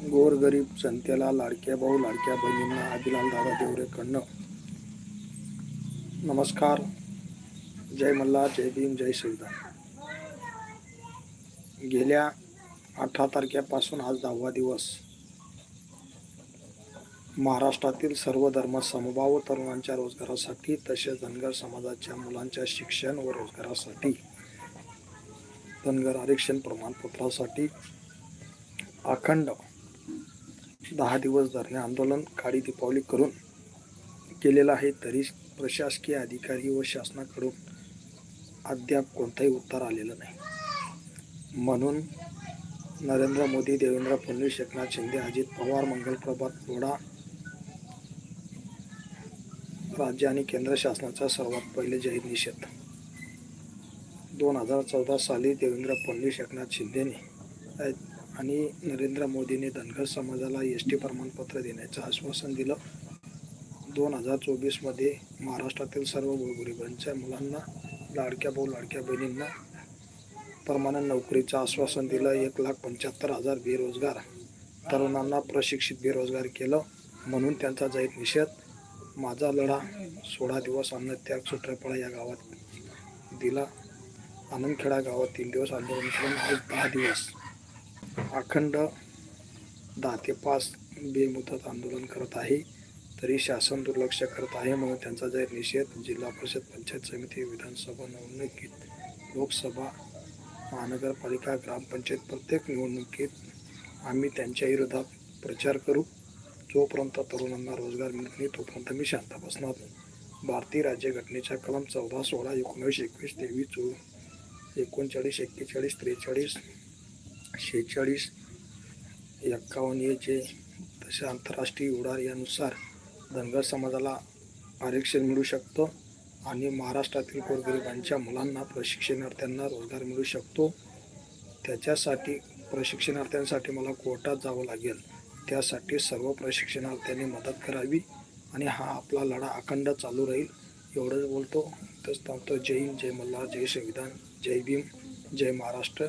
गोरगरीब जनतेला लाडक्या भाऊ लाडक्या बहिणींना आदिलाल दादा देवरेकडनं नमस्कार. जय मल्ला जय भीम जय संविधान गेल्या अठरा तारखेपासून आज दहावा दिवस. महाराष्ट्रातील सर्व धर्म समभाव तरुणांच्या रोजगारासाठी तसेच धनगर समाजाच्या मुलांच्या शिक्षण व रोजगारासाठी धनगर आरक्षण प्रमाणपत्रासाठी अखंड दहा दिवस धरणे आंदोलन काळी दीपावली करून केलेलं आहे तरी प्रशासकीय अधिकारी व शासनाकडून अद्याप कोणताही उत्तर आलेलं नाही. म्हणून नरेंद्र मोदी देवेंद्र फडणवीस एकनाथ शिंदे अजित पवार मंगल प्रभात लोढा राज्य आणि केंद्र शासनाचा सर्वात पहिले जाहीर निषेध. दोन हजार चौदा साली देवेंद्र फडणवीस एकनाथ शिंदेने आणि नरेंद्र मोदींनी धनगर समाजाला एस टी प्रमाणपत्र देण्याचं आश्वासन दिलं. दोन हजार चोवीसमध्ये महाराष्ट्रातील सर्व गोरगरिबांच्या मुलांना लाडक्या भाऊ लाडक्या बहिणींना परमानंट नोकरीचं आश्वासन दिलं. एक लाख पंच्याहत्तर हजार बेरोजगार तरुणांना प्रशिक्षित बेरोजगार केलं म्हणून त्यांचा जाहीर निषेध. माझा लढा सोळा दिवस अन्नत्याग सुट्रेपाडा या गावात दिला. आनंदखेडा गावात तीन दिवस आंदोलन करून दहा दिवस अखंड दहा ते पाच बेमुदत आंदोलन करत आहे. तरी शासन दुर्लक्ष करत आहे म्हणून त्यांचा जाहीर निषेध जिल्हा परिषद पंचायत समिती विधानसभा निवडणुकीत लोकसभा महानगरपालिका ग्रामपंचायत प्रत्येक निवडणुकीत आम्ही त्यांच्या विरोधात प्रचार करू. जोपर्यंत तरुणांना रोजगार मिळत नाही तोपर्यंत मी शांत बसणार भारतीय राज्यघटनेच्या कलम चौदा सोळा एकोणवीस एकवीस तेवीस चो एकोणचाळीस एक्केचाळीस त्रेचाळीस शेहेचाळीस एक्कावन्न हे जे तसे आंतरराष्ट्रीय उडार यानुसार धनगर समाजाला आरक्षण मिळू शकतं आणि महाराष्ट्रातील गोरगरिबांच्या मुलांना प्रशिक्षणार्थ्यांना रोजगार मिळू शकतो. त्याच्यासाठी प्रशिक्षणार्थ्यांसाठी मला कोर्टात जावं लागेल. त्यासाठी सर्व प्रशिक्षणार्थ्यांनी मदत करावी आणि हा आपला लढा अखंड चालू राहील. एवढंच बोलतो. तसं थांबतो जय हिंद जय मल्हार जय संविधान जय भीम जय महाराष्ट्र.